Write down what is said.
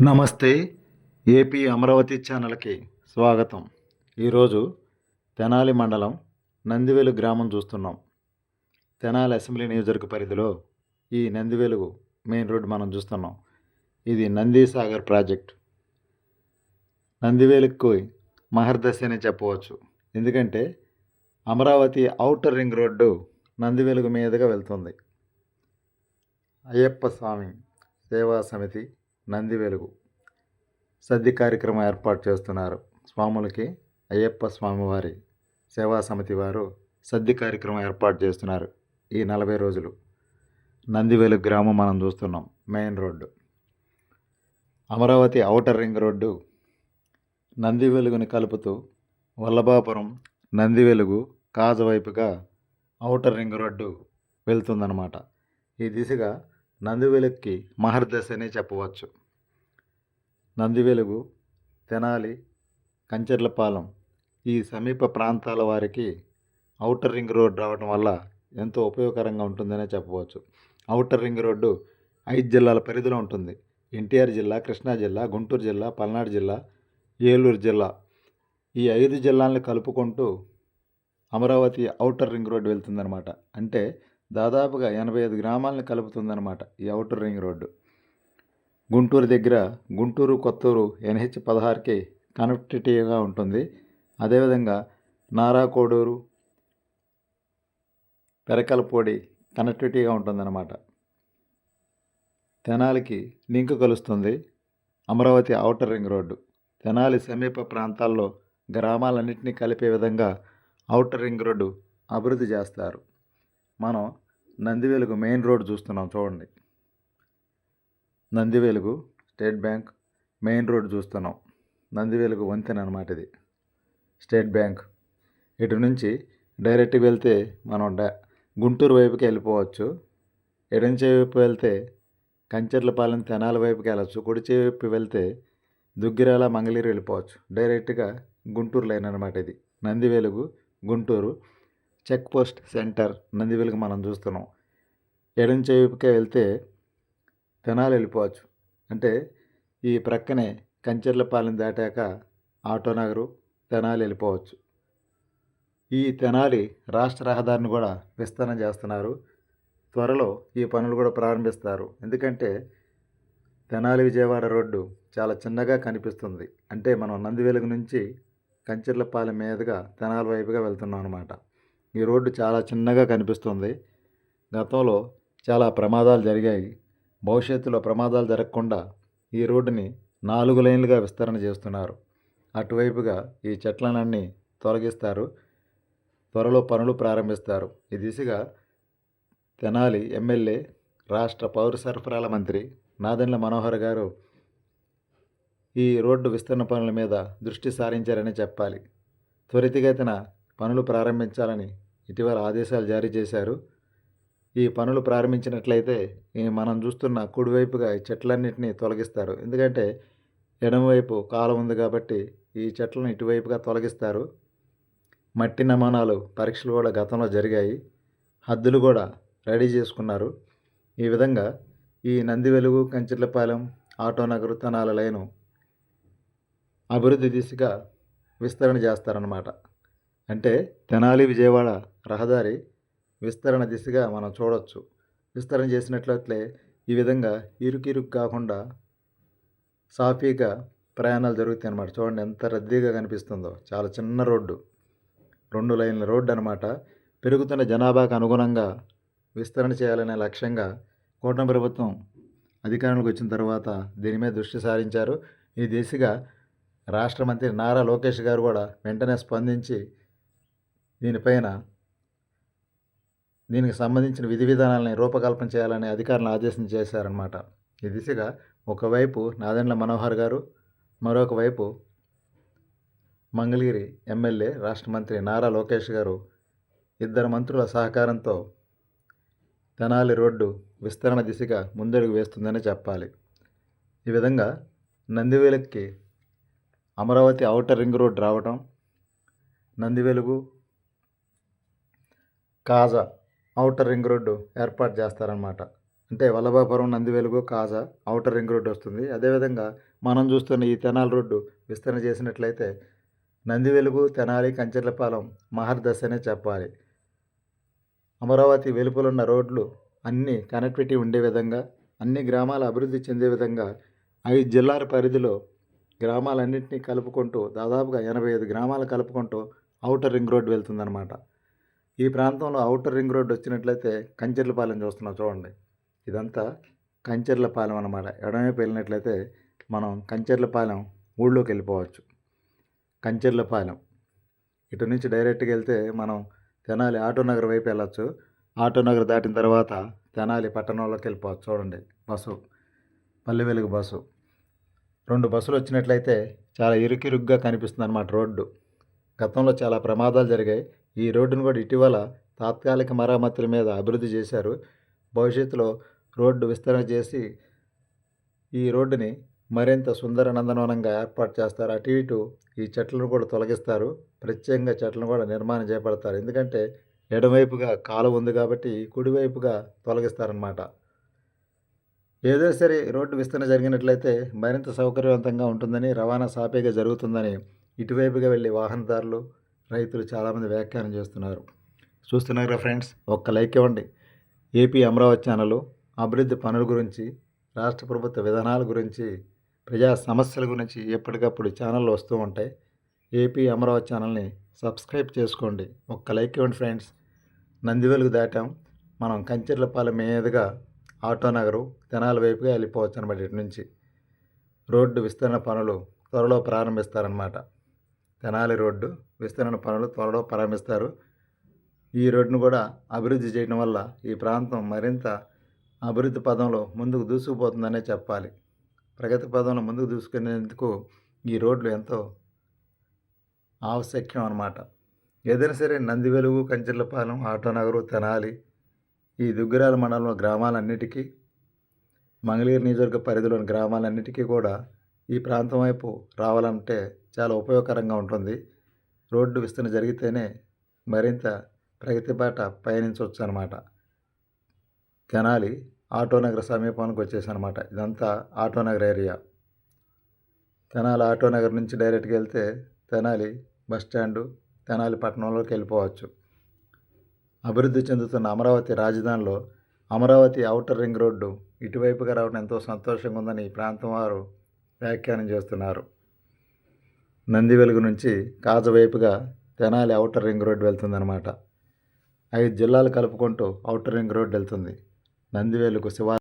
నమస్తే ఏపీ అమరావతి ఛానల్కి స్వాగతం. ఈరోజు తెనాలి మండలం నందివేలు గ్రామం చూస్తున్నాం. తెనాలి అసెంబ్లీ నియోజకవర్గ పరిధిలో ఈ నందివేలు మెయిన్ రోడ్ మనం చూస్తున్నాం. ఇది నందిసాగర్ ప్రాజెక్ట్. నందివేలుకు మహర్దశ అని చెప్పవచ్చు. ఎందుకంటే Amaravati outer ring road Nandivelugu మీదుగా వెళ్తుంది. అయ్యప్ప స్వామి సేవా సమితి నంది వెలుగు సద్ది కార్యక్రమం ఏర్పాటు చేస్తున్నారు. స్వాములకి అయ్యప్ప స్వామివారి సేవా సమితి వారు సద్ది కార్యక్రమం ఏర్పాటు చేస్తున్నారు ఈ నలభై రోజులు. నందివెలుగు గ్రామం మనం చూస్తున్నాం main road. Amaravati outer ring road Nandi వెలుగుని కలుపుతూ వల్లభాపురం నంది వెలుగు కాజ వైపుగా ఔటర్ రింగ్ రోడ్డు వెళ్తుందన్నమాట. ఈ దిశగా నందివెలుగుకి మహర్దశనే చెప్పవచ్చు. నందివెలుగు తెనాలి కంచెర్లపాలెం ఈ సమీప ప్రాంతాల వారికి ఔటర్ రింగ్ రోడ్ రావడం వల్ల ఎంతో ఉపయోగకరంగా ఉంటుందనే చెప్పవచ్చు. ఔటర్ రింగ్ రోడ్డు ఐదు జిల్లాల పరిధిలో ఉంటుంది. ఎన్టీఆర్ జిల్లా కృష్ణా జిల్లా గుంటూరు జిల్లా పల్నాడు జిల్లా ఏలూరు జిల్లా. ఈ ఐదు జిల్లాలను కలుపుకుంటూ అమరావతి ఔటర్ రింగ్ రోడ్డు వెళ్తుందన్నమాట. అంటే దాదాపుగా ఎనభై ఐదు గ్రామాలను కలుపుతుందన్నమాట ఈ అవుటర్ రింగ్ రోడ్డు. గుంటూరు దగ్గర గుంటూరు కొత్తూరు ఎన్హెచ్ పదహారుకి కనెక్టివిటీగా ఉంటుంది. అదేవిధంగా నారాకోడూరు పెరకలపొడి కనెక్టివిటీగా ఉంటుందన్నమాట. తెనాలికి లింక్ కలుస్తుంది Amaravati outer ring road. Tenali సమీప ప్రాంతాల్లో గ్రామాలన్నింటినీ కలిపే విధంగా ఔటర్ రింగ్ రోడ్డు అభివృద్ధి చేస్తారు. మనం నందివేలుగు మెయిన్ రోడ్ చూస్తున్నాం చూడండి. Nandivelugu state bank main road చూస్తున్నాం. నందివేలుగు వంతెన అనమాట ఇది. State bank. ఇటు నుంచి డైరెక్ట్గా వెళ్తే మనం డా గుంటూరు వైపుకి వెళ్ళిపోవచ్చు. ఎడంచే వైపు వెళ్తే కంచెర్లపాలెం తెనాల వైపుకి వెళ్ళచ్చు. కుడిచే వైపు వెళ్తే దుగ్గిరాల మంగళీరు వెళ్ళిపోవచ్చు. డైరెక్ట్గా గుంటూరు లైన్ అనమాట ఇది. Nandivelugu Guntur check post centre Nandivelugu మనం చూస్తున్నాం. ఎడం వైపుకే వెళ్తే తెనాలి వెళ్ళిపోవచ్చు. అంటే ఈ ప్రక్కనే కంచెర్లపాలెం దాటాక ఆటోనగరు తెనాలి వెళ్ళిపోవచ్చు. ఈ తెనాలి రాష్ట్ర రహదారిని కూడా విస్తరణ చేస్తున్నారు. త్వరలో ఈ పనులు కూడా ప్రారంభిస్తారు. ఎందుకంటే తెనాలి విజయవాడ రోడ్డు చాలా చిన్నగా కనిపిస్తుంది. అంటే మనం నందివెలుగు నుంచి కంచెర్లపాలెం మీదుగా తెనాలి వైపుగా వెళ్తున్నాం అనమాట ఈ రోడ్డు చాలా చిన్నగా కనిపిస్తుంది. గతంలో చాలా ప్రమాదాలు జరిగాయి. భవిష్యత్తులో ప్రమాదాలు జరగకుండా ఈ రోడ్డుని నాలుగు లైన్లుగా విస్తరణ చేస్తున్నారు. అటువైపుగా ఈ చెట్లనన్నీ తొలగిస్తారు. త్వరలో పనులు ప్రారంభిస్తారు. ఈ దిశగా తెనాలి ఎమ్మెల్యే రాష్ట్ర పౌర సరఫరాల మంత్రి నాదెండ్ల మనోహర్ గారు ఈ రోడ్డు విస్తరణ పనుల మీద దృష్టి సారించారని చెప్పాలి. త్వరితగతిన పనులు ప్రారంభించాలని ఇటీవల ఆదేశాలు జారీ చేశారు. ఈ పనులు ప్రారంభించినట్లయితే ఈ మనం చూస్తున్న కుడివైపుగా ఈ చెట్లన్నింటినీ తొలగిస్తారు. ఎందుకంటే ఎడమవైపు కాలం ఉంది కాబట్టి ఈ చెట్లను ఇటువైపుగా తొలగిస్తారు. మట్టి నమూనాలు పరీక్షలు కూడా గతంలో జరిగాయి. హద్దులు కూడా రెడీ చేసుకున్నారు. ఈ విధంగా ఈ నంది వెలుగు కంచిర్లపాలెం ఆటోనగర్ తనాల లైను అభివృద్ధి దిశగా విస్తరణ చేస్తారన్నమాట. అంటే తెనాలి విజయవాడ రహదారి విస్తరణ దిశగా మనం చూడవచ్చు విస్తరణ చేసినట్లయితే ఈ విధంగా ఇరుకిరుకు కాకుండా సాఫీగా ప్రయాణాలు జరుగుతాయి అన్నమాట. చూడండి ఎంత రద్దీగా కనిపిస్తుందో. చాలా చిన్న రోడ్డు. రెండు లైన్ల రోడ్డు అనమాట పెరుగుతున్న జనాభాకు అనుగుణంగా విస్తరణ చేయాలనే లక్ష్యంగా కూటమి ప్రభుత్వం అధికారంలోకి వచ్చిన తర్వాత దీని మీద దృష్టి సారించారు. ఈ దిశగా రాష్ట్ర మంత్రి నారా లోకేష్ గారు కూడా వెంటనే స్పందించి దీనిపైన దీనికి సంబంధించిన విధి విధానాలని రూపకల్పన చేయాలని అధికారులను ఆదేశం చేశారనమాట ఈ దిశగా ఒకవైపు నాదెండ్ల మనోహర్ గారు మరొక వైపు మంగళగిరి ఎమ్మెల్యే రాష్ట్ర మంత్రి నారా లోకేష్ గారు ఇద్దరు మంత్రుల సహకారంతో తెనాలి రోడ్డు విస్తరణ దిశగా ముందడుగు వేస్తుందని చెప్పాలి. ఈ విధంగా నందివేలుకి అమరావతి ఔటర్ రింగ్ రోడ్ రావటం Nandivelugu Kaza outer ring road ఏర్పాటు చేస్తారనమాట అంటే Vallabhapuram Nandivelugu Kaza outer ring road వస్తుంది. అదేవిధంగా మనం చూస్తున్న ఈ తెనాలి రోడ్డు విస్తరణ చేసినట్లయితే నందివెలుగు తెనాలి కంచెర్లపాలెం మహర్దశ అనే చెప్పాలి. అమరావతి వెలుపలున్న రోడ్లు అన్ని కనెక్టివిటీ ఉండే విధంగా అన్ని గ్రామాల అభివృద్ధి చెందే విధంగా ఐదు జిల్లాల పరిధిలో గ్రామాలన్నింటినీ కలుపుకుంటూ దాదాపుగా ఎనభై ఐదు గ్రామాలు కలుపుకుంటూ అవుటర్ రింగ్ రోడ్డు వెళ్తుందన్నమాట. ఈ ప్రాంతంలో అవుటర్ రింగ్ రోడ్డు వచ్చినట్లయితే కంచెర్లపాలెం చూస్తున్నాం చూడండి. ఇదంతా కంచెర్లపాలెం అన్నమాట. ఎడమవైపు వెళ్ళినట్లయితే మనం కంచెర్లపాలెం ఊళ్ళోకి వెళ్ళిపోవచ్చు. కంచెర్లపాలెం. ఇటు నుంచి డైరెక్ట్గా వెళ్తే మనం తెనాలి ఆటో నగర్ వైపు వెళ్ళొచ్చు. ఆటో నగర్ దాటిన తర్వాత తెనాలి పట్టణంలోకి వెళ్ళిపోవచ్చు చూడండి. బస్సు. పల్లె వెలుగు బస్సు. రెండు బస్సులు వచ్చినట్లయితే చాలా ఇరుకిరుగ్గా కనిపిస్తుంది అన్నమాట రోడ్డు. గతంలో చాలా ప్రమాదాలు జరిగాయి. ఈ రోడ్డును కూడా ఇటీవల తాత్కాలిక మరమ్మతుల మీద అభివృద్ధి చేశారు. భవిష్యత్తులో రోడ్డు విస్తరణ చేసి ఈ రోడ్డుని మరింత సుందర నందనవనంగా ఏర్పాటు చేస్తారు. అటు ఇటు ఈ చెట్లను కూడా తొలగిస్తారు. ప్రత్యేకంగా చెట్లను కూడా నిర్మాణం చేపడతారు. ఎందుకంటే ఎడమవైపుగా కాలువ ఉంది కాబట్టి కుడివైపుగా తొలగిస్తారనమాట ఏదో సరే రోడ్డు విస్తరణ జరిగినట్లయితే మరింత సౌకర్యవంతంగా ఉంటుందని రవాణా సాపేగా జరుగుతుందని ఇటువైపుగా వెళ్ళి వాహనదారులు రైతులు చాలామంది వ్యాఖ్యానం చేస్తున్నారు. చూస్తున్నారు కదా ఫ్రెండ్స్ ఒక్క లైక్ ఇవ్వండి. ఏపీ అమరావతి ఛానల్ అభివృద్ధి పనుల గురించి రాష్ట్ర ప్రభుత్వ విధానాల గురించి ప్రజా సమస్యల గురించి ఎప్పటికప్పుడు ఛానళ్ళు వస్తూ ఉంటాయి. ఏపీ అమరావతి ఛానల్ని సబ్స్క్రైబ్ చేసుకోండి. ఒక్క లైక్ ఇవ్వండి ఫ్రెండ్స్. నందివెలుగు దాటాం. మనం కంచెర్లపాలెం మీదుగా ఆటో నగరు తెనాలి వైపుగా వెళ్ళిపోవచ్చు అనమాట ఇటు నుంచి. రోడ్డు విస్తరణ పనులు త్వరలో ప్రారంభిస్తారన్నమాట. తెనాలి రోడ్డు విస్తరణ పనులు త్వరలో ప్రారంభిస్తారు. ఈ రోడ్డును కూడా అభివృద్ధి చేయడం వల్ల ఈ ప్రాంతం మరింత అభివృద్ధి పదంలో ముందుకు దూసుకుపోతుందనే చెప్పాలి. ప్రగతి పదంలో ముందుకు దూసుకునేందుకు ఈ రోడ్లు ఎంతో ఆవశ్యకం అన్నమాట. ఏదైనా సరే నందివెలుగు కంచెర్లపాలెం ఆటోనగరు తెనాలి ఈ దుగ్గిరాల మండలంలో గ్రామాలన్నిటికీ మంగళగిరి నియోజకవర్గ పరిధిలోని గ్రామాలన్నిటికీ కూడా ఈ ప్రాంతం వైపు రావాలంటే చాలా ఉపయోగకరంగా ఉంటుంది. రోడ్డు విస్తరణ జరిగితేనే మరింత ప్రగతి బాట పయనించవచ్చు అనమాట తెనాలి ఆటోనగర్ సమీపానికి వచ్చేసనమాట ఇదంతా ఆటోనగర్ ఏరియా. తెనాలి ఆటోనగర్ నుంచి డైరెక్ట్గా వెళ్తే తెనాలి బస్ స్టాండు తెనాలి పట్టణంలోకి వెళ్ళిపోవచ్చు. అభివృద్ధి చెందుతున్న అమరావతి రాజధానిలో అమరావతి ఔటర్ రింగ్ రోడ్డు ఇటువైపుగా రావడం ఎంతో సంతోషంగా ఉందని ఈ ప్రాంతం వారు వ్యాఖ్యానం చేస్తున్నారు. నంది వెలుగు నుంచి కాజవైపుగా తెనాలి ఔటర్ రింగ్ రోడ్డు వెళ్తుందన్నమాట. ఐదు జిల్లాలు కలుపుకుంటూ ఔటర్ రింగ్ రోడ్డు వెళ్తుంది. నందివేలుకు శివా